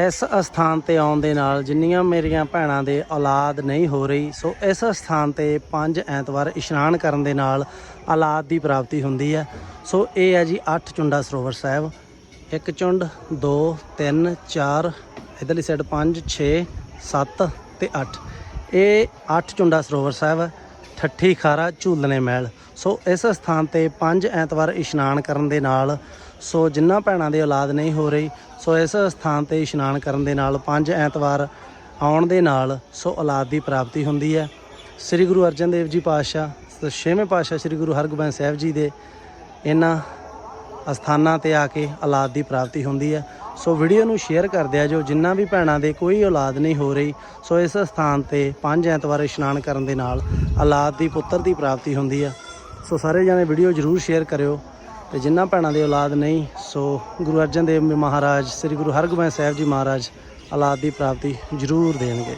ਇਸ ਅਸਥਾਨ ਤੇ ਆਉਣ ਦੇ ਨਾਲ ਜਿੰਨੀਆਂ ਮੇਰੀਆਂ ਭੈਣਾਂ ਦੇ ਔਲਾਦ ਨਹੀਂ ਹੋ ਰਹੀ, ਸੋ ਇਸ ਅਸਥਾਨ ਤੇ ਪੰਜ ਐਤਵਾਰ ਇਸ਼ਨਾਨ ਕਰਨ ਦੇ ਨਾਲ ਔਲਾਦ ਦੀ ਪ੍ਰਾਪਤੀ ਹੁੰਦੀ ਹੈ। ਸੋ ਇਹ ਹੈ ਜੀ 8 ਚੁੰਡਾ ਸਰੋਵਰ ਸਾਹਿਬ। ਇੱਕ ਚੁੰਡ 2 3 4 ਇਧਰਲੀ ਸਾਈਡ 5 6 7 ਤੇ 8 ਇਹ 8 ਚੁੰਡਾ ਸਰੋਵਰ ਸਾਹਿਬ, ਠੱਠੀ ਖਾਰਾ ਝੂਲਣੇ ਮਹਿਲ। ਸੋ ਇਸ ਸਥਾਨ ਤੇ ਪੰਜ ਐਤਵਾਰ ਇਸ਼ਨਾਨ ਕਰਨ ਦੇ ਨਾਲ ਸੋ ਜਿਨ੍ਹਾਂ ਭੈਣਾਂ ਦੀ ਔਲਾਦ ਨਹੀਂ ਹੋ ਰਹੀ, ਸੋ ਇਸ ਸਥਾਨ ਤੇ ਇਸ਼ਨਾਨ ਕਰਨ ਦੇ ਨਾਲ ਪੰਜ ਐਤਵਾਰ ਆਉਣ ਦੇ ਨਾਲ ਸੋ ਔਲਾਦ ਦੀ ਪ੍ਰਾਪਤੀ ਹੁੰਦੀ ਹੈ। ਸ੍ਰੀ ਗੁਰੂ ਅਰਜਨ ਦੇਵ ਜੀ ਪਾਤਸ਼ਾਹ ਤੇ ਛੇਵੇਂ ਪਾਤਸ਼ਾਹ ਸ੍ਰੀ ਗੁਰੂ ਹਰਗੋਬਿੰਦ ਸਾਹਿਬ ਜੀ ਦੇ ਇਹਨਾਂ ਅਸਥਾਨਾਂ ਤੇ ਆ ਕੇ ਔਲਾਦ ਦੀ ਪ੍ਰਾਪਤੀ ਹੁੰਦੀ ਹੈ। ਸੋ ਵੀਡੀਓ ਨੂੰ ਸ਼ੇਅਰ ਕਰ ਦਿਆ ਜੋ ਜਿੰਨਾ ਵੀ ਭੈਣਾਂ ਦੇ ਕੋਈ ਔਲਾਦ ਨਹੀਂ ਹੋ ਰਹੀ, ਸੋ ਇਸ ਸਥਾਨ ਤੇ ਪੰਜ ਐਤਵਾਰ ਇਸ਼ਨਾਨ ਕਰਨ ਦੇ ਨਾਲ ਔਲਾਦ ਦੀ ਪੁੱਤਰ ਦੀ ਪ੍ਰਾਪਤੀ ਹੁੰਦੀ ਹੈ। ਸੋ ਸਾਰੇ ਜਣੇ ਵੀਡੀਓ ਜਰੂਰ ਸ਼ੇਅਰ ਕਰਿਓ। ਤੇ ਜਿਨ੍ਹਾਂ ਭੈਣਾਂ ਦੇ ਔਲਾਦ ਨਹੀਂ, ਸੋ ਗੁਰੂ ਅਰਜਨ ਦੇਵ ਮਹਾਰਾਜ, ਸ੍ਰੀ ਗੁਰੂ ਹਰਗੋਬਿੰਦ ਸਾਹਿਬ ਜੀ ਮਹਾਰਾਜ ਔਲਾਦ ਦੀ ਪ੍ਰਾਪਤੀ ਜਰੂਰ ਦੇਣਗੇ।